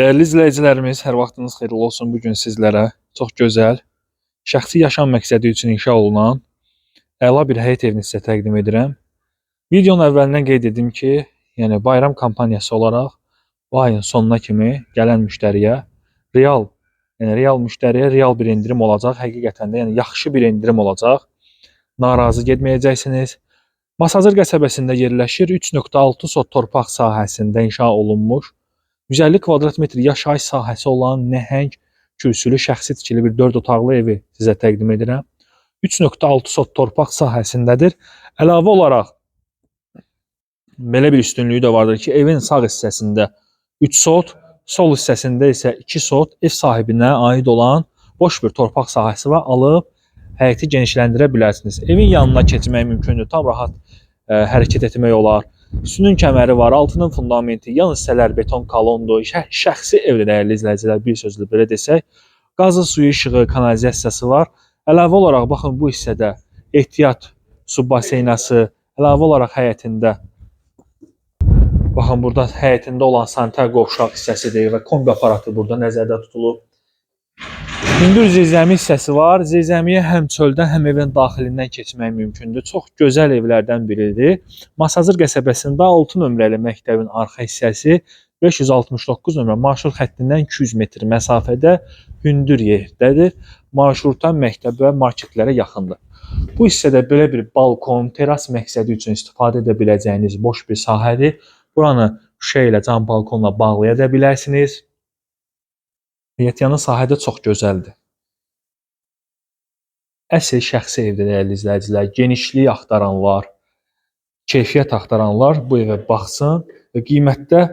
Dəyərli izləyicilərimiz, hər vaxtınız xeyirli olsun. Bu gün sizlərə çox gözəl, şəxsi yaşam məqsədi üçün inşa olunan əla bir həyət evini sizə təqdim edirəm. Videonun əvvəlindən qeyd edim ki, yəni bayram kampaniyası olaraq bu ayın sonuna kimi gələn müştəriyə real, yəni real müştəriyə real bir endirim olacaq. Həqiqətən də yəni yaxşı bir endirim olacaq. Narazı getməyəcəksiniz. Masazır qəsəbəsində yerləşir. 3.6 sot torpaq sahəsində inşa olunmuş 150 kvadrat metr yaşayış sahəsi olan nəhəng kürsülü şəxsi tikili bir 4 otaqlı evi sizə təqdim edirəm. 3.6 sot torpaq sahəsindədir. Əlavə olaraq belə bir üstünlüyü də vardır ki, evin sağ hissəsində 3 sot, sol hissəsində isə 2 sot ev sahibinə aid olan boş bir torpaq sahəsi var. Alıb həyəti genişləndirə bilərsiniz. Evin yanına keçmək mümkündür. Tam rahat ə, hərəkət etmək olar. Sütun kəməri var, altının fundamenti, yan hissələr beton kolondur. Şə şəxsi evdə dəyərli izləyicilər, bir sözlə belə desək, qazı, suyu, işığı, kanalizasiyası var. Əlavə olaraq baxın bu hissədə ehtiyat su baseynası, əlavə olaraq həyətində Baxın burada həyətində olan sanitar qovşaq hissəsidir və kombi aparatı burada nəzərdə tutulub. Hündür zirzəmi hissəsi var. Zirzəmiyə həm çöldən, həm evin daxilindən keçmək mümkündür. Çox gözəl evlərdən biridir. Masazır qəsəbəsində 6 nömrəli məktəbin arxa hissəsi 569 nömrə marşrut xəttindən 200 metr məsafədə hündür yerdədir. Marşrutdan məktəb və marketlərə yaxındır. Bu hissədə belə bir balkon, teras məqsədi üçün istifadə edə biləcəyiniz boş bir sahədir. Buranı şüşə ilə cam balkonla bağlaya da bilərsiniz. Həyətyanı sahədə çox gözəldir. Əsl şəxsi evdə dəyərli izləyicilər, genişlik axtaranlar, keyfiyyət axtaranlar bu evə baxsın və qiymətdə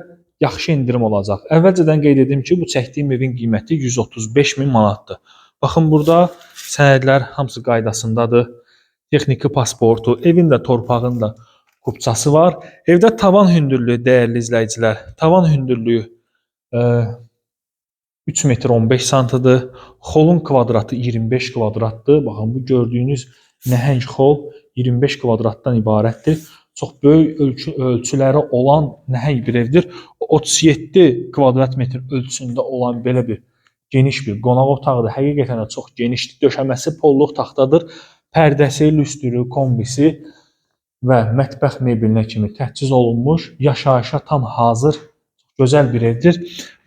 yaxşı endirim olacaq. Əvvəlcədən qeyd edim ki, bu çəkdiyim evin qiyməti 135 min manatdır. Baxın burada sənədlər hamısı qaydasındadır. Texniki pasportu, evin də torpağın da kupçası var. Evdə tavan hündürlüyü dəyərli izləyicilər, tavan hündürlüyü e, 3 metr 15 santıdır. Xolun kvadratı 25 kvadratdır. Baxın bu gördüyünüz nəhəng xol 25 kvadratdan ibarətdir. Çox böyük ölçü ölçüləri olan nəhəng bir evdir. 37 kvadrat metr ölçüsündə olan belə bir geniş bir qonaq otağıdır. Həqiqətən də çox genişdir. Döşəməsi polluq taxtadır. Pərdəsi, lüstrü, kombisi və mətbəx mebelinə kimi təchiz olunmuş, yaşayışa tam hazır gözəl bir evdir.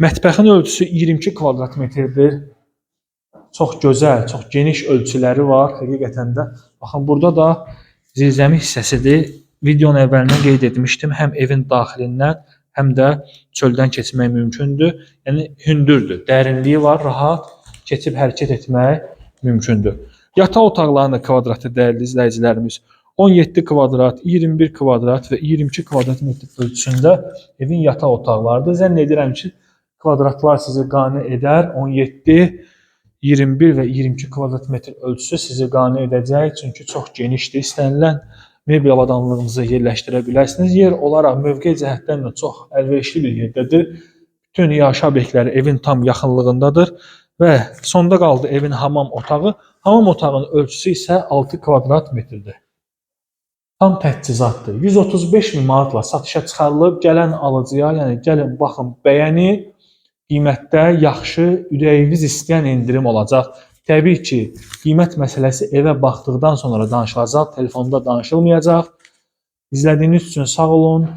Mətbəxin ölçüsü 22 kvadrat metrdir. Çox gözəl, çox geniş ölçüləri var. Həqiqətən də baxın burada da zirzəmi hissəsidir. Videonun əvvəlindən qeyd etmişdim. Həm evin daxilindən, həm də çöldən keçmək mümkündür. Yəni hündürdür, dərinliyi var, rahat keçib hərəkət etmək mümkündür. Yataq otaqlarının kvadratı dəyərli izləyicilərimiz 17 kvadrat, 21 kvadrat və 22 kvadrat metr ölçüsündə evin yataq otaqlarıdır. Zənn edirəm ki, kvadratlar sizi qane edər. 17, 21 və 22 kvadrat metr ölçüsü sizi qane edəcək, çünki çox genişdir. İstənilən mebel avadanlığınızı yerləşdirə bilərsiniz. Yer olaraq mövqe cəhətdən də çox əlverişli bir yerdədir. Bütün yaşayış obyektləri evin tam yaxınlığındadır və sonda qaldı evin hamam otağı. Hamam otağının ölçüsü isə 6 kvadrat metrdir. Tam təchizatdır. 135 min manatla satışa çıxarılıb, gələn alıcıya, yəni gəlin baxın, bəyənin, qiymətdə yaxşı, ürəyiniz istəyən endirim olacaq. Təbii ki, qiymət məsələsi evə baxdıqdan sonra danışılacaq, telefonda danışılmayacaq. İzlədiyiniz üçün sağ olun.